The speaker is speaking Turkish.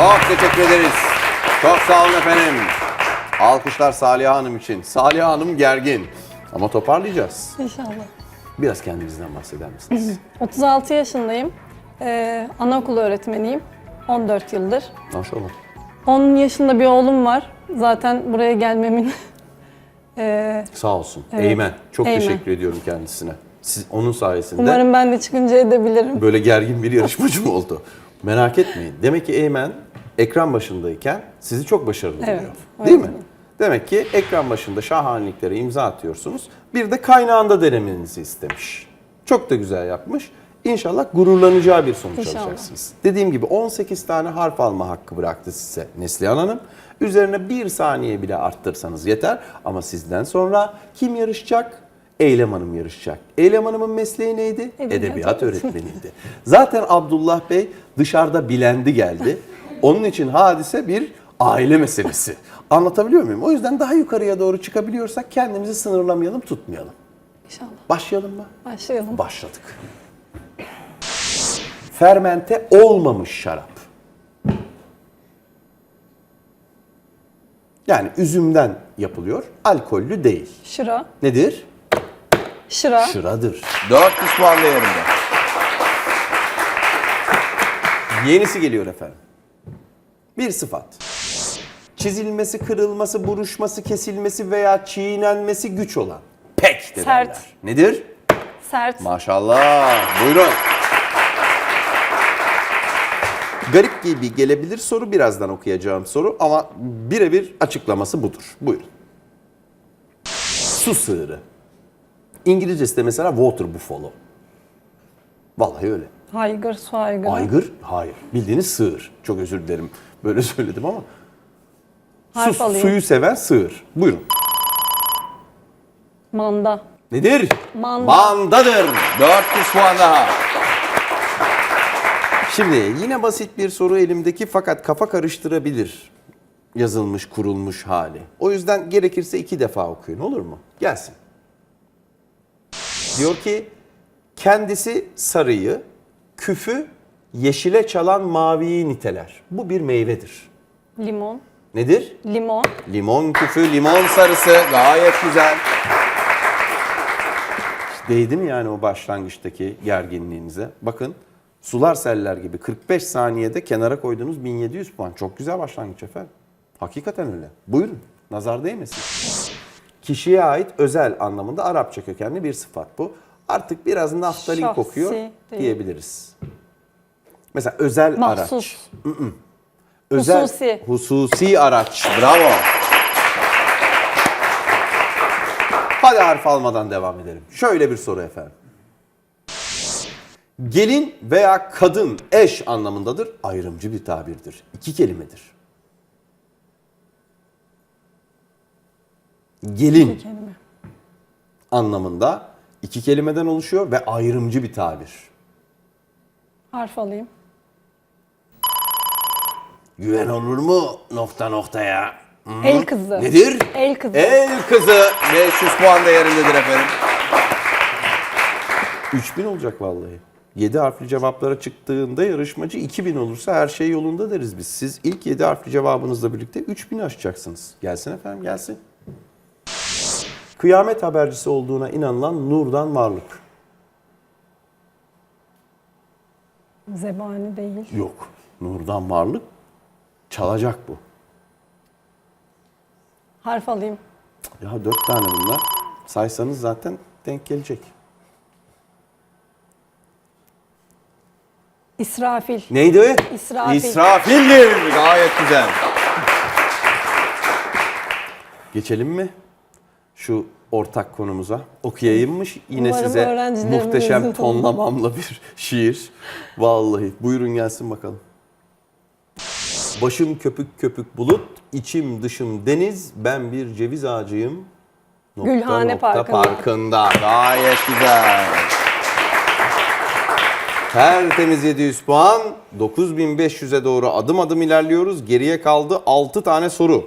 Çok teşekkür ederiz. Çok sağ olun efendim. Alkışlar Saliha Hanım için. Saliha Hanım gergin. Ama toparlayacağız. İnşallah. Biraz kendinizden bahseder misiniz? 36 yaşındayım. Ee, anaokulu öğretmeniyim. 14 yıldır. Maşallah. 10 yaşında bir oğlum var. Zaten buraya gelmemin ee, Sağ olsun. Evet. Eymen. Çok Eymen. teşekkür ediyorum kendisine. Siz onun sayesinde umarım ben de çıkınca edebilirim. böyle gergin bir yarışmacı oldu. Merak etmeyin. Demek ki Eymen ekran başındayken sizi çok başarılı Evet, buluyor. Değil mi? oluyor. Demek ki ekran başında şahaneliklere imza atıyorsunuz. Bir de kaynağında denemenizi istemiş. Çok da güzel yapmış. İnşallah gururlanacağı bir sonuç İnşallah. alacaksınız. Dediğim gibi 18 tane harf alma hakkı bıraktı size Neslihan Hanım. Üzerine bir saniye bile arttırsanız yeter. Ama sizden sonra kim yarışacak? Eylem Hanım yarışacak. Eylem Hanım'ın mesleği neydi? Edebiyat Edebiyat öğretmeniydi. Zaten Abdullah Bey dışarıda bilendi geldi. Onun için hadise bir aile meselesi. Anlatabiliyor muyum? O yüzden daha yukarıya doğru çıkabiliyorsak kendimizi sınırlamayalım, tutmayalım. İnşallah. Başlayalım mı? Başlayalım. Başladık. Fermente olmamış şarap. Yani üzümden yapılıyor, alkollü değil. Şıra. Nedir? Şıra. Şıradır. 400 puan değerinde. Yenisi geliyor efendim. Bir sıfat. Çizilmesi, kırılması, buruşması, kesilmesi veya çiğnenmesi güç olan. Pek de Sert. derler. Nedir? Sert. Maşallah. Buyurun. Garip gibi gelebilir soru birazdan okuyacağım soru ama birebir açıklaması budur. Buyurun. Su sığırı. İngilizcesi de mesela water buffalo. Vallahi öyle. Haygır, su aygırı. Aygır? Hayır. Bildiğiniz sığır. Çok özür dilerim. Böyle söyledim ama. Harf Su, alayım. suyu seven sığır. Buyurun. Manda. Nedir? Manda. Mandadır. 400 puan daha. Şimdi yine basit bir soru elimdeki fakat kafa karıştırabilir yazılmış, kurulmuş hali. O yüzden gerekirse iki defa okuyun olur mu? Gelsin. Diyor ki kendisi sarıyı, küfü yeşile çalan maviyi niteler. Bu bir meyvedir. Limon. Nedir? Limon. Limon küfü, limon sarısı gayet güzel. Değdi mi yani o başlangıçtaki gerginliğinize? Bakın sular seller gibi 45 saniyede kenara koyduğunuz 1700 puan. Çok güzel başlangıç efendim. Hakikaten öyle. Buyurun. Nazar değmesin. Kişiye ait özel anlamında Arapça kökenli bir sıfat bu. Artık biraz naftalin Şahsi kokuyor değil. diyebiliriz. Mesela özel araç. Mahsus. Özel, Hususi. Hususi araç. Bravo. Hadi harf almadan devam edelim. Şöyle bir soru efendim. Gelin veya kadın eş anlamındadır. Ayrımcı bir tabirdir. İki kelimedir. Gelin Kelime. anlamında iki kelimeden oluşuyor ve ayrımcı bir tabir. Harf alayım. Güven olur mu nokta noktaya? Hı? El kızı. Nedir? El kızı. El kızı 500 puan değerindedir efendim. 3000 olacak vallahi. 7 harfli cevaplara çıktığında yarışmacı 2000 olursa her şey yolunda deriz biz. Siz ilk 7 harfli cevabınızla birlikte 3000 aşacaksınız. Gelsin efendim gelsin. Kıyamet habercisi olduğuna inanılan nurdan varlık. Zebani değil. Yok. Nurdan varlık çalacak bu. Harf alayım. Ya dört tane bunlar. Saysanız zaten denk gelecek. İsrafil. Neydi? İsrafil. İsrafil'dir. Gayet güzel. Geçelim mi? Şu ortak konumuza. Okuyayımmış. Yine Umarım size muhteşem tonlamamla bir şiir. Vallahi. Buyurun gelsin bakalım. Başım köpük köpük bulut, içim dışım deniz, ben bir ceviz ağacıyım. Nokta Gülhane nokta Parkı'nda. parkında. Gayet güzel. Tertemiz 700 puan. 9500'e doğru adım adım ilerliyoruz. Geriye kaldı 6 tane soru.